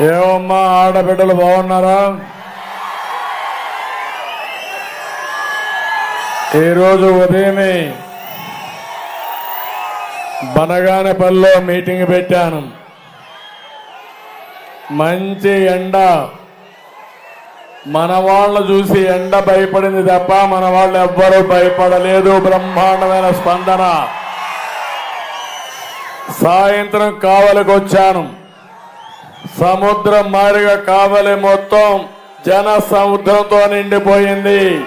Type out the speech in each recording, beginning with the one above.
ఏమమ్మా ఆడబిడ్డలు బాగున్నారా? ఈరోజు ఉదయమే బనగానపల్లిలో మీటింగ్ పెట్టాను. మంచి ఎండ. మన వాళ్ళు చూసి ఎండ భయపడింది తప్ప మన వాళ్ళు ఎవ్వరూ భయపడలేదు. బ్రహ్మాండమైన స్పందన. సాయంత్రం కావలికి వచ్చాను సముద్రం మారిగా కావలి మొత్తం జన సముద్రంతో నిండిపోయింది.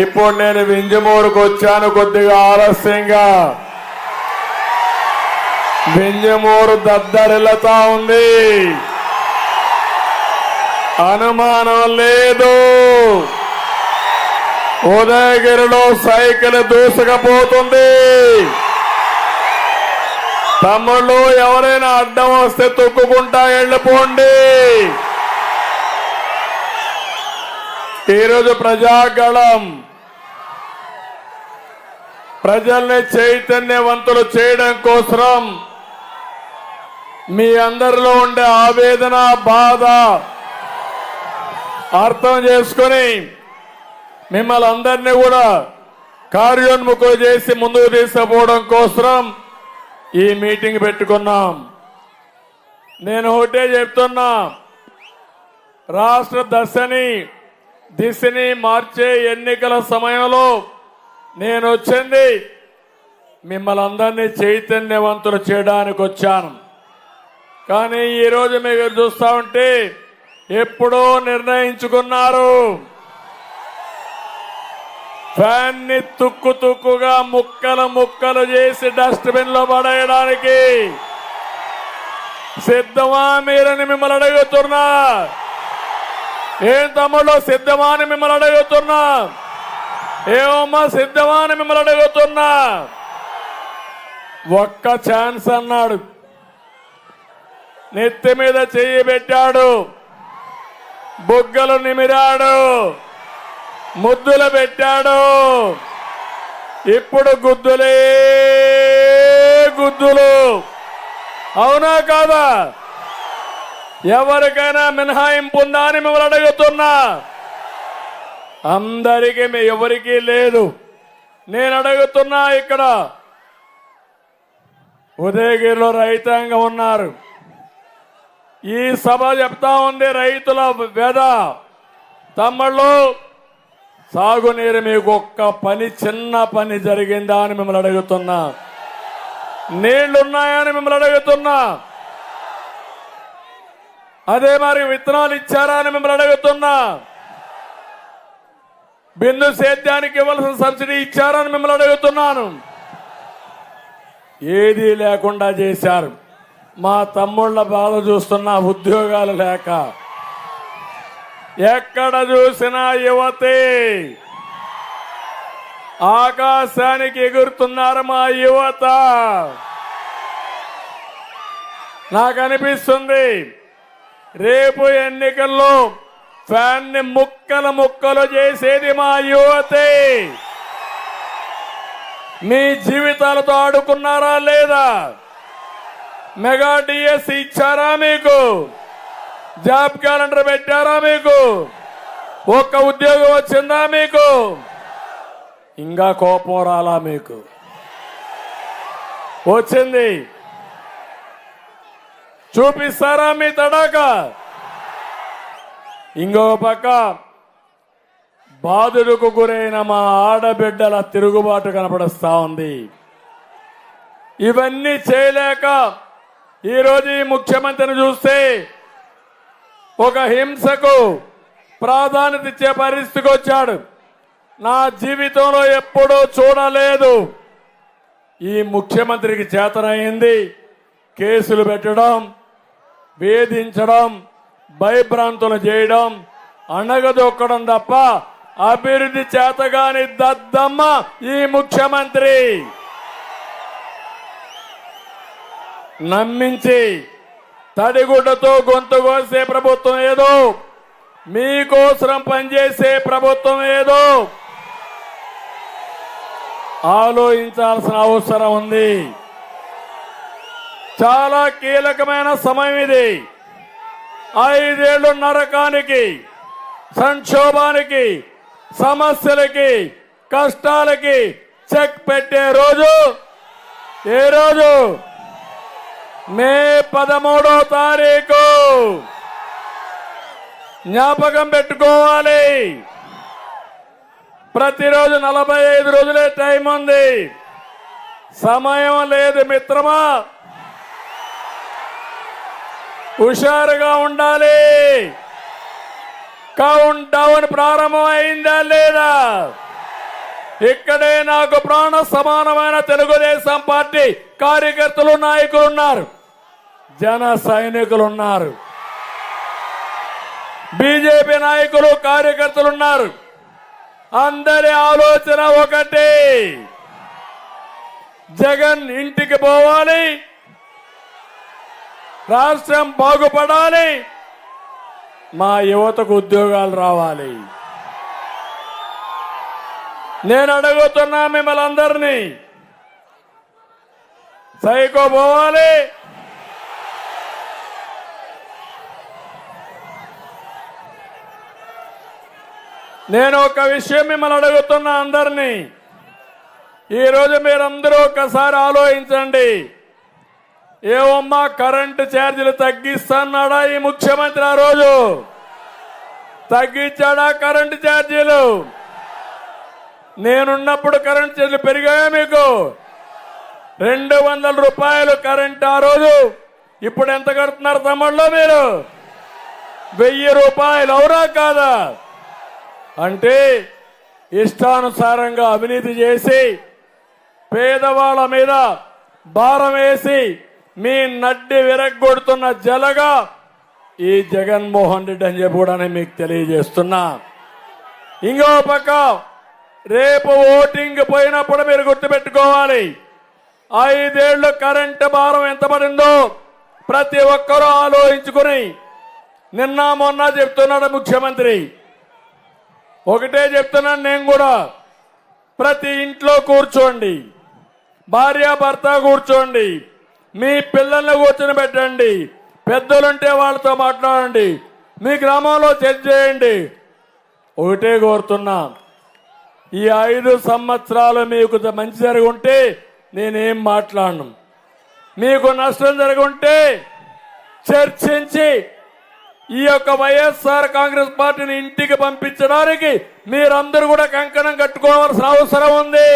ఇప్పుడు నేను వింజమూరుకు వచ్చాను కొద్దిగా ఆలస్యంగా. వింజమూరు దద్దరిల్లతా ఉంది. అనుమానం లేదు. ఉదయగిరిలో సైకిల్ దూసుకపోతుంది. తమ్ముళ్ళు ఎవరైనా అడ్డం వస్తే తొక్కుకుంటా వెళ్ళిపోండి. ఈరోజు ప్రజాగళం. ప్రజల్ని చైతన్యవంతులు చేయడం కోసం మీ అందరిలో ఉండే ఆవేదన బాధ అర్థం చేసుకొని మిమ్మల్ని అందరినీ కూడా కార్యోన్ముఖులు చేసి ముందుకు తీసుకుపోవడం కోసం ఈ మీటింగ్ పెట్టుకున్నాం. నేను ఒకటే చెప్తున్నా. రాష్ట్ర దశని దిశని మార్చే ఎన్నికల సమయంలో నేను వచ్చింది మిమ్మల్ని అందరినీ చైతన్యవంతులు చేయడానికి వచ్చాను. కానీ ఈరోజు మీరు చూస్తా ఉంటే ఎప్పుడో నిర్ణయించుకున్నారు. ఫ్యాన్ని తుక్కు తుక్కుగా ముక్కలు ముక్కలు చేసి డస్ట్బిన్లో పడేయడానికి సిద్ధమా మీరని మిమ్మల్ని అడుగుతున్నా. ఏం తమ్ముళ్ళు సిద్ధమా అని మిమ్మల్ని అడుగుతున్నా. ఏమమ్మా సిద్ధమా అని మిమ్మల్ని అడుగుతున్నా. ఒక్క ఛాన్స్ అన్నాడు. నెత్తి మీద చెయ్యి పెట్టాడు. బొగ్గలు నిమిరాడు. ముద్దులు పెట్టాడు. ఇప్పుడు గుద్దులే గుద్దులు. అవునా కాదా? ఎవరికైనా మినహాయింపు ఉందా అని మిమ్మల్ని అడుగుతున్నా. అందరికీ మీ ఎవరికీ లేదు. నేను అడుగుతున్నా ఇక్కడ. ఉదయగిరిలో రైతాంగం ఉన్నారు. ఈ సభ చెప్తా ఉంది రైతుల వేద. తమ్ముళ్ళు సాగునీరు మీకు ఒక్క పని చిన్న పని జరిగిందా అని మిమ్మల్ని అడుగుతున్నా. నీళ్ళున్నాయని మిమ్మల్ని అడుగుతున్నా. అదే మరి విత్తనాలు ఇచ్చారా అని మిమ్మల్ని అడుగుతున్నా. బిందు సేద్యానికి ఇవ్వాల్సిన సబ్సిడీ ఇచ్చారని మిమ్మల్ని అడుగుతున్నాను. ఏదీ లేకుండా చేశారు. మా తమ్ముళ్ళ బాధ చూస్తున్నా ఉద్యోగాలు లేక. ఎక్కడ చూసినా యువతే. ఆకాశానికి ఎగురుతున్నారు మా యువత. నాకు అనిపిస్తుంది రేపు ఎన్నికల్లో ఫ్యాన్ని ముక్కలు ముక్కలు చేసేది మా యువతే. మీ జీవితాలతో ఆడుకున్నారా లేదా? మెగా డిఎస్ ఇచ్చారా మీకు? జాబ్ క్యాలెండర్ పెట్టారా మీకు? ఒక్క ఉద్యోగం వచ్చిందా మీకు? ఇంకా కోపం రాలా మీకు? వచ్చింది. చూపిస్తారా మీ తడాక? ఇంకొక పక్క బాధుడుకు గురైన మా ఆడబిడ్డల తిరుగుబాటు కనపడుస్తా ఉంది. ఇవన్నీ చేయలేక ఈరోజు ఈ ముఖ్యమంత్రిని చూస్తే ఒక హింసకు ప్రాధాన్యత ఇచ్చే పరిస్థితికి వచ్చాడు. నా జీవితంలో ఎప్పుడూ చూడలేదు. ఈ ముఖ్యమంత్రికి చేతనైంది కేసులు పెట్టడం వేధించడం భయభ్రాంతులు చేయడం అణగదొక్కడం తప్ప అభివృద్ధి చేతగాని దద్దమ్మ ఈ ముఖ్యమంత్రి. నమ్మించి తడిగుడ్డతో గొంతు కోసే ప్రభుత్వం ఏదో? మీకోసరం పనిచేసే ప్రభుత్వం ఏదో? ఆలోచించాల్సిన అవసరం ఉంది. చాలా కీలకమైన సమయం ఇది. ఐదేళ్ళు నరకానికి సంక్షోభానికి సమస్యలకి కష్టాలకి చెక్ పెట్టే రోజు. ఏ రోజు? మే పదమూడో తారీఖు. జ్ఞాపకం పెట్టుకోవాలి. ప్రతిరోజు నలభై ఐదు రోజులే టైం ఉంది. సమయం లేదు మిత్రమా. హుషారుగా ఉండాలి. కౌంట్ డౌన్ ప్రారంభమైందా లేదా? ఇక్కడే నాకు ప్రాణ సమానమైన తెలుగుదేశం పార్టీ కార్యకర్తలు నాయకులు ఉన్నారు. జన సైనికులు ఉన్నారు బీజేపీ నాయకులు కార్యకర్తలు ఉన్నారు అందరి ఆలోచన ఒకటి. జగన్ ఇంటికి పోవాలి. రాష్ట్రం బాగుపడాలి. మా యువతకు ఉద్యోగాలు రావాలి. నేను అడుగుతున్నా మిమ్మల్ని అందరినీ. సైకో పోవాలి. నేను ఒక విషయం మిమ్మల్ని అడుగుతున్నా అందరినీ. ఈరోజు మీరందరూ ఒకసారి ఆలోచించండి. ఏవమ్మా కరెంటు ఛార్జీలు తగ్గిస్తున్నాడా ఈ ముఖ్యమంత్రి ఆ రోజు? తగ్గించాడా కరెంటు ఛార్జీలు? నేనున్నప్పుడు కరెంటు ఛార్జీలు పెరిగాయా మీకు? రెండు వందల రూపాయలు కరెంట్ ఆ రోజు. ఇప్పుడు ఎంత కడుతున్నారు తమ్ముళ్ళు మీరు? వెయ్యి రూపాయలు అవునా కాదా? అంటే ఇష్టానుసారంగా అవినీతి చేసి పేదవాళ్ళ మీద భారం వేసి మీ నడ్డి విరగ్గొడుతున్న జలగా ఈ జగన్మోహన్ రెడ్డి అని చెప్పి కూడా నేను మీకు తెలియజేస్తున్నా. ఇంకో పక్క రేపు ఓటింగ్ పోయినప్పుడు మీరు గుర్తుపెట్టుకోవాలి. ఐదేళ్ళు కరెంటు భారం ఎంత పడిందో ప్రతి ఒక్కరూ ఆలోచించుకుని నిన్న మొన్న చెప్తున్నాడు ముఖ్యమంత్రి. ఒకటే చెప్తున్నాను నేను కూడా. ప్రతి ఇంట్లో కూర్చోండి. భార్య భర్త కూర్చోండి. మీ పిల్లల్ని కూర్చొని పెట్టండి పెద్దలుంటే వాళ్ళతో మాట్లాడండి. మీ గ్రామంలో చర్చ చేయండి. ఒకటే కోరుతున్నా. ఈ ఐదు సంవత్సరాలు మీకు మంచి జరిగి ఉంటే నేనేం మాట్లాడను. మీకు నష్టం జరిగి ఉంటే చర్చించి ఈ యొక్క వైఎస్ఆర్ కాంగ్రెస్ పార్టీని ఇంటికి పంపించడానికి మీరందరూ కూడా కంకణం కట్టుకోవాల్సిన అవసరం ఉంది.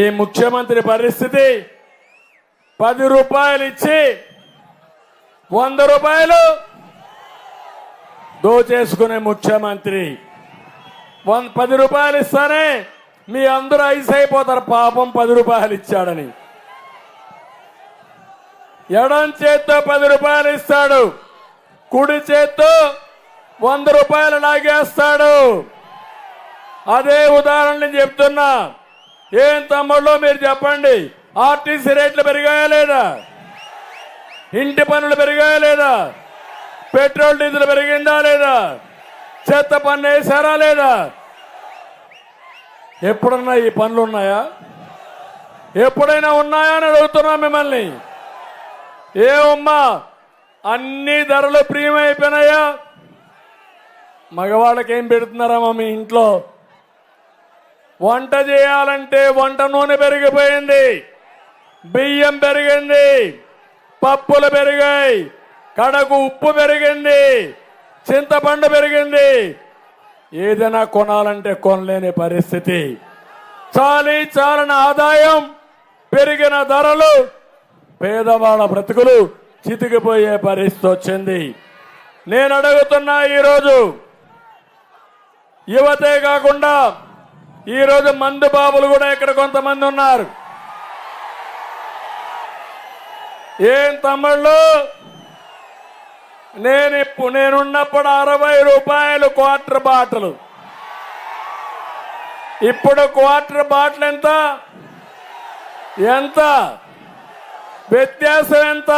ఈ ముఖ్యమంత్రి పరిస్థితి పది రూపాయలు ఇచ్చి వంద రూపాయలు దోచేసుకునే ముఖ్యమంత్రి. వన్ పది రూపాయలు ఇస్తానే మీ అందరూ ఐస్ అయిపోతారు. పాపం పది రూపాయలు ఇచ్చాడని. ఎడం చేత్తో పది రూపాయలు ఇస్తాడు కుడి చేత్తో వంద రూపాయలు లాగేస్తాడు. అదే ఉదాహరణ నేను చెప్తున్నా. ఏం తమ్ముళ్ళు మీరు చెప్పండి ఆర్టీసీ రేట్లు పెరిగాయా లేదా? ఇంటి పనులు పెరిగాయా లేదా? పెట్రోల్ డీజిల్ పెరిగిందా లేదా? చెత్త పన్ను వేసారా లేదా? ఎప్పుడన్నా ఈ పనులు ఉన్నాయా? ఎప్పుడైనా ఉన్నాయా అని అడుగుతున్నా మిమ్మల్ని. ఏమమ్మా అన్ని ధరలు ప్రియమైపోయినాయా? మగవాళ్ళకి ఏం పెడుతున్నారమ్మా మీ ఇంట్లో? వంట చేయాలంటే వంట నూనె పెరిగిపోయింది బియ్యం పెరిగింది పప్పులు పెరిగాయి కడకు ఉప్పు పెరిగింది చింతపండు పెరిగింది. ఏదైనా కొనాలంటే కొనలేని పరిస్థితి. చాలి చాలని ఆదాయం పెరిగిన ధరలు పేదవాళ్ళ బ్రతుకులు చితికిపోయే పరిస్థితి వచ్చింది. నేను అడుగుతున్నా ఈరోజు యువతే కాకుండా ఈరోజు మందు బాబులు కూడా ఇక్కడ కొంతమంది ఉన్నారు. ఏం తమ్ముళ్ళు? నేను ఇప్పుడు నేనున్నప్పుడు అరవై రూపాయలు క్వార్టర్ బాటలు. ఇప్పుడు క్వార్టర్ బాటిల్ ఎంత? ఎంత? వ్యత్యాసం ఎంత?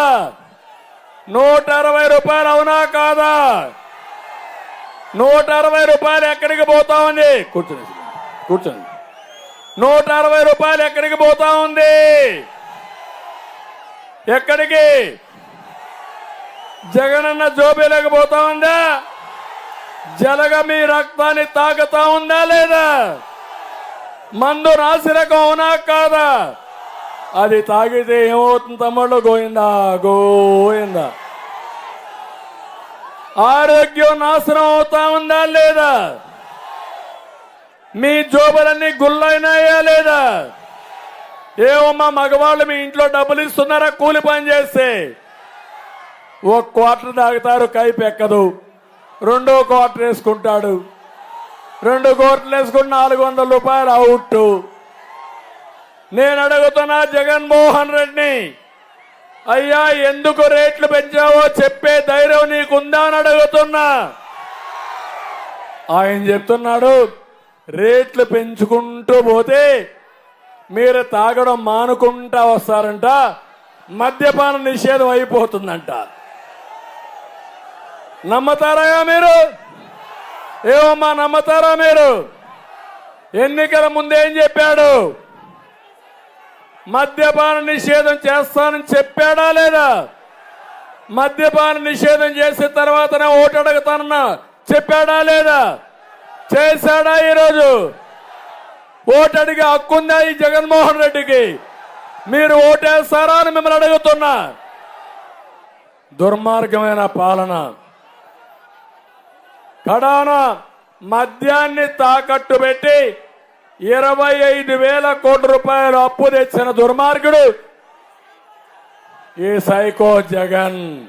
నూట అరవై రూపాయలు అవునా కాదా? నూట అరవై రూపాయలు ఎక్కడికి పోతా ఉంది కూర్చోండి. కూర్చోండి. నూట అరవై రూపాయలు ఎక్కడికి పోతా ఉంది ఎక్కడికి? జగనన్న జోబీలోకి పోతా ఉందా జలగ మీ రక్తాన్ని తాగుతా ఉందా లేదా? మందు నాసిరకం అవునా కాదా? అది తాగితే ఏమవుతుంది తమ్ముళ్ళు? గోయిందా గోయిందా ఆరోగ్యం నాశనం అవుతా ఉందా లేదా? మీ జోబులన్నీ గుళ్ళైనాయా లేదా? ఏమమ్మా మగవాళ్ళు మీ ఇంట్లో డబ్బులు ఇస్తున్నారా? కూలి పని చేస్తే ఒక క్వార్టర్ తాగుతారు కైపు ఎక్కదు. రెండో క్వార్టర్ వేసుకుంటాడు. రెండు కోట్లు వేసుకుని నాలుగు వందల రూపాయలు అవుట్. నేను అడుగుతున్నా జగన్మోహన్ రెడ్డిని. అయ్యా ఎందుకు రేట్లు పెంచావో చెప్పే ధైర్యం నీకుందా అని అడుగుతున్నా. ఆయన చెప్తున్నాడు రేట్లు పెంచుకుంటూ పోతే మీరు తాగడం మానుకుంటా వస్తారంట మద్యపాన నిషేధం అయిపోతుందంట. నమ్మతారా మీరు? ఏమమ్మా నమ్మతారా మీరు? ఎన్నికల ముందేం చెప్పాడు? మద్యపాన నిషేధం చేస్తానని చెప్పాడా లేదా? మద్యపాన నిషేధం చేసిన తర్వాతనే ఓటు అడుగుతానన్నా చెప్పాడా లేదా? చేశాడా ఈరోజు? ఓటు అడిగే హక్కుందా ఈ జగన్మోహన్ రెడ్డికి? మీరు ఓటేస్తారా అని మిమ్మల్ని అడుగుతున్నా. దుర్మార్గమైన పాలన. కడాన మద్యాన్ని తాకట్టు పెట్టి ఇరవై ఐదు వేల కోట్ల రూపాయలు అప్పు తెచ్చిన దుర్మార్గుడు ఈ సైకో జగన్.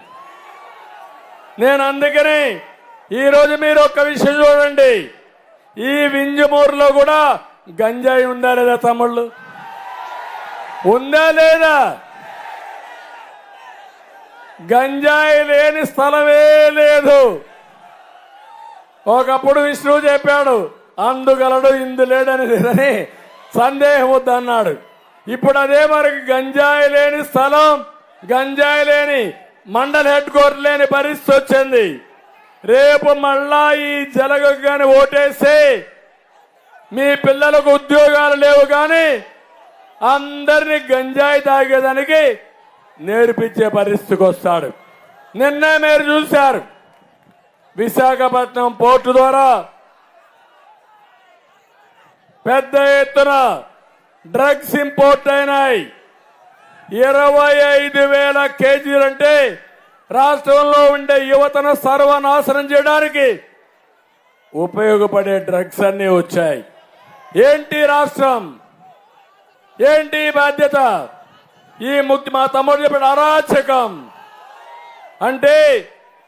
నేను అందుకని ఈరోజు మీరు ఒక్క విషయం చూడండి. ఈ వింజమూరులో కూడా గంజాయి ఉందా లేదా తమ్ముళ్ళు? ఉందా లేదా? గంజాయి లేని స్థలమే లేదు. ఒకప్పుడు విష్ణువు చెప్పాడు అందుగలడు ఇందు లేడని లేదని సందేహం వద్దన్నాడు ఇప్పుడు అదే మరి గంజాయి లేని స్థలం గంజాయి లేని మండల హెడ్ క్వార్టర్ లేని పరిస్థితి వచ్చింది. రేపు మళ్ళా ఈ జలగ కానీ ఓటేస్తే మీ పిల్లలకు ఉద్యోగాలు లేవు కానీ అందరినీ గంజాయి తాగేదానికి నేర్పించే పరిస్థితికి వస్తాడు. నిన్న మీరు చూశారు. విశాఖపట్నం పోర్టు ద్వారా పెద్ద ఎత్తున డ్రగ్స్ ఇంపోర్ట్ అయినాయి. ఇరవై ఐదు వేల కేజీలంటే రాష్ట్రంలో ఉండే యువతను సర్వనాశనం చేయడానికి ఉపయోగపడే డ్రగ్స్ అన్ని వచ్చాయి. ఏంటి రాష్ట్రం? ఏంటి బాధ్యత? ఈ ముక్తి మా తమ్ముడు చెప్పిన అరాచకం. అంటే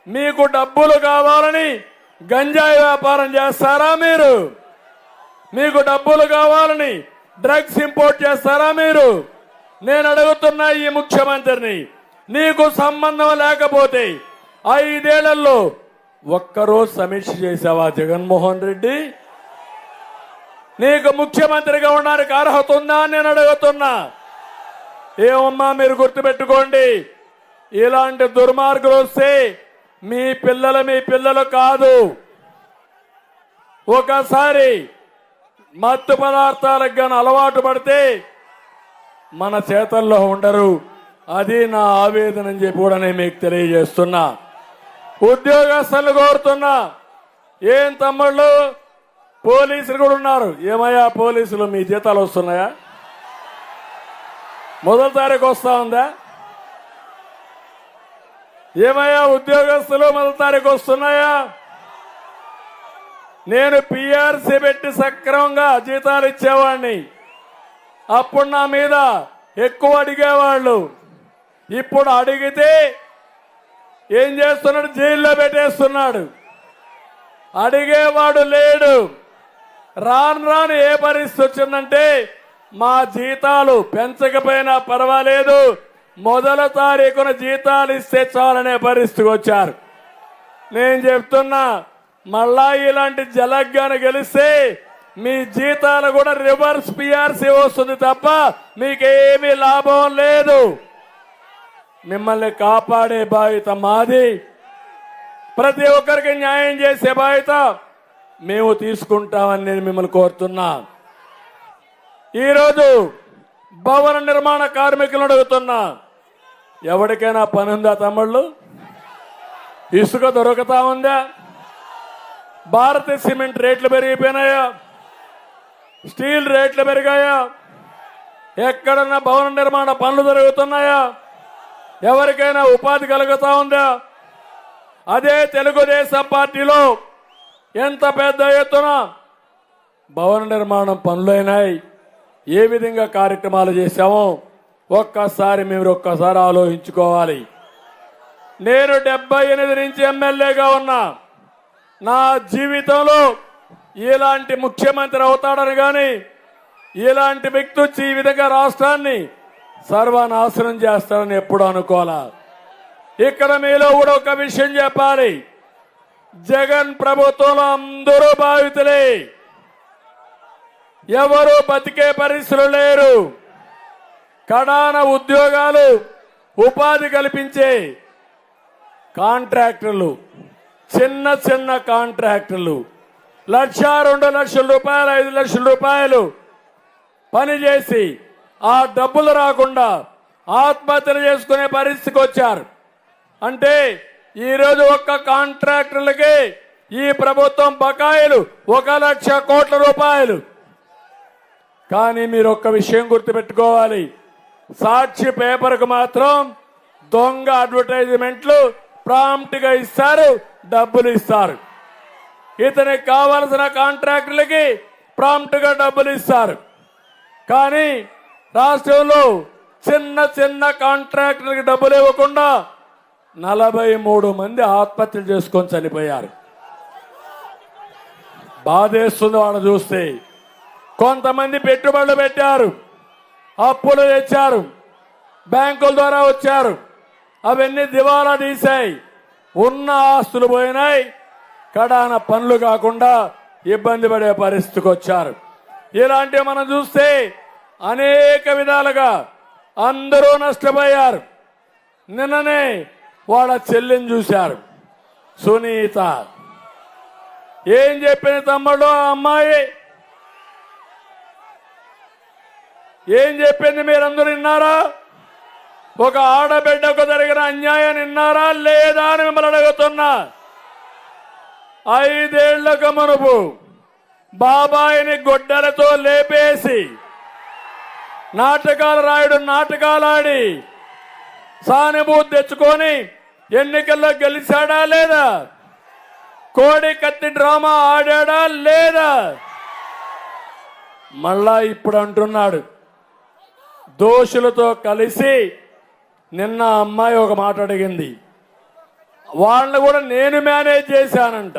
మీకు డబ్బులు కావాలని గంజాయి వ్యాపారం చేస్తారా మీరు? మీకు డబ్బులు కావాలని డ్రగ్స్ ఇంపోర్ట్ చేస్తారా మీరు? నేను అడుగుతున్నా ఈ ముఖ్యమంత్రిని నీకు సంబంధం లేకపోతే ఐదేళ్ళలో ఒక్కరోజు సమీక్ష చేసావా జగన్మోహన్ రెడ్డి? నీకు ముఖ్యమంత్రిగా ఉండడానికి అర్హత ఉందా నేను అడుగుతున్నా. ఏమమ్మా మీరు గుర్తుపెట్టుకోండి ఇలాంటి దుర్మార్గులు వస్తే మీ పిల్లలు మీ పిల్లలు కాదు. ఒకసారి మత్తు పదార్థాలకు కానీ అలవాటు పడితే మన చేతల్లో ఉండరు. అది నా ఆవేదన అని చెప్పి కూడా నేను మీకు తెలియజేస్తున్నా. ఉద్యోగస్తులు కోరుతున్నా. ఏం తమ్ముళ్ళు? పోలీసులు కూడా ఉన్నారు. ఏమయ్యా పోలీసులు? మీ జీతాలు వస్తున్నాయా? మొదటి తారీఖు వస్తా ఉందా? ఏమయ్యా ఉద్యోగస్తులు మొదటి తారీఖు వస్తున్నాయా? నేను పిఆర్సీ పెట్టి సక్రమంగా జీతాలు ఇచ్చేవాడిని అప్పుడు నా మీద ఎక్కువ అడిగేవాళ్ళు. ఇప్పుడు అడిగితే ఏం చేస్తున్నాడు? జైల్లో పెట్టేస్తున్నాడు. అడిగేవాడు లేడు. రాను రాను ఏ పరిస్థితి వచ్చిందంటే మా జీతాలు పెంచకపోయినా పర్వాలేదు. మొదల తారీఖున జీతాలు ఇస్తే చాలనే పరిస్థితికి వచ్చారు. నేను చెప్తున్నా మళ్ళా ఇలాంటి జలగ్గాను గెలిస్తే మీ జీతాలు కూడా రివర్స్ పిఆర్సీ వస్తుంది తప్ప మీకేమీ లాభం లేదు. మిమ్మల్ని కాపాడే బాధ్యత మాది. ప్రతి ఒక్కరికి న్యాయం చేసే బాధ్యత మేము తీసుకుంటామని నేను మిమ్మల్ని కోరుతున్నా. ఈరోజు భవన నిర్మాణ కార్మికులను అడుగుతున్నా. ఎవరికైనా పని ఉందా తమ్ముళ్ళు? ఇసుక దొరుకుతా ఉందా? భారత సిమెంట్ రేట్లు పెరిగిపోయినాయా? స్టీల్ రేట్లు పెరిగాయా? ఎక్కడన్నా భవన నిర్మాణ పనులు జరుగుతున్నాయా? ఎవరికైనా ఉపాధి కలుగుతా ఉందా? అదే తెలుగుదేశం పార్టీలో ఎంత పెద్ద ఎత్తున భవన నిర్మాణం పనులైనాయి. ఏ విధంగా కార్యక్రమాలు చేశామో ఒక్కసారి మీరు ఒక్కసారి ఆలోచించుకోవాలి. నేను డెబ్బై ఎనిమిది నుంచి ఎమ్మెల్యేగా ఉన్నా. నా జీవితంలో ఇలాంటి ముఖ్యమంత్రి అవుతాడని కానీ ఇలాంటి వ్యక్తి వచ్చి ఈ విధంగా రాష్ట్రాన్ని సర్వనాశనం చేస్తాడని ఎప్పుడు అనుకోవాలా? ఇక్కడ మీలో కూడా ఒక విషయం చెప్పాలి. జగన్ ప్రభుత్వంలో అందరూ బాధితులే. ఎవరు బతికే పరిస్థితులు లేరు. కడాన ఉద్యోగాలు ఉపాధి కల్పించే కాంట్రాక్టర్లు. చిన్న చిన్న కాంట్రాక్టర్లు లక్ష రెండు లక్షల రూపాయలు ఐదు లక్షల రూపాయలు పనిచేసి ఆ డబ్బులు రాకుండా ఆత్మహత్యలు చేసుకునే పరిస్థితికి వచ్చారు. అంటే ఈరోజు ఒక్క కాంట్రాక్టర్లకి ఈ ప్రభుత్వం బకాయిలు ఒక లక్ష కోట్ల రూపాయలు. కానీ మీరు ఒక్క విషయం గుర్తుపెట్టుకోవాలి. సాక్షి పేపర్కు మాత్రం దొంగ అడ్వర్టైజ్మెంట్లు ప్రాంప్ట్గా ఇస్తారు. డబ్బులు ఇస్తారు. ఇతనికి కావలసిన కాంట్రాక్టులకి ప్రాంప్ట్గా డబ్బులు ఇస్తారు. కానీ రాష్ట్రంలో చిన్న చిన్న కాంట్రాక్టులకి డబ్బులు ఇవ్వకుండా నలభై మూడు మంది ఆత్మహత్యలు చేసుకొని చనిపోయారు. బాధేస్తుంది వాళ్ళు చూస్తే. కొంతమంది పెట్టుబడులు పెట్టారు. అప్పులు తెచ్చారు. బ్యాంకుల ద్వారా వచ్చారు. అవన్నీ దివాలా తీశాయి. ఉన్న ఆస్తులు పోయినాయి. కడాన పనులు కాకుండా ఇబ్బంది పడే పరిస్థితికి వచ్చారు. ఇలాంటివి మనం చూస్తే అనేక విధాలుగా అందరూ నష్టపోయారు. నిన్ననే వాళ్ళ చెల్లిని చూశారు. సునీత. ఏం చెప్పింది తమ్ముడు ఆ అమ్మాయి? ఏం చెప్పింది మీరందరూ విన్నారా? ఒక ఆడబిడ్డకు జరిగిన అన్యాయం విన్నారా లేదా అని మిమ్మల్ని అడుగుతున్నా. ఐదేళ్ళకు మునుపు బాబాయిని గొడ్డలతో లేపేసి నాటకాలు రాయుడు నాటకాలు ఆడి సానుభూతి తెచ్చుకొని ఎన్నికల్లో గెలిచాడా లేదా? కోడి కత్తి డ్రామా ఆడాడా లేదా? మళ్ళా ఇప్పుడు అంటున్నాడు. దోషులతో కలిసి నిన్న అమ్మాయి ఒక మాట అడిగింది. వాళ్ళని కూడా నేను మేనేజ్ చేశానంట.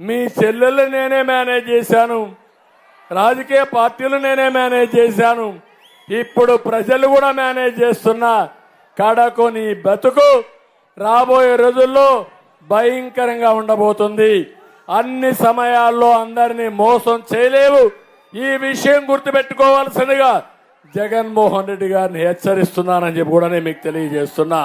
మీ చెల్లెళ్ళు నేనే మేనేజ్ చేశాను. రాజకీయ పార్టీలు నేనే మేనేజ్ చేశాను. ఇప్పుడు ప్రజలు కూడా మేనేజ్ చేస్తున్నా కడకు నీ బతుకు రాబోయే రోజుల్లో భయంకరంగా ఉండబోతుంది. అన్ని సమయాల్లో అందరినీ మోసం చేయలేవు. ఈ విషయం గుర్తుపెట్టుకోవాల్సిందిగా జగన్మోహన్ రెడ్డి గారిని హెచ్చరిస్తున్నానని చెప్పి కూడా నేను మీకు తెలియజేస్తున్నా.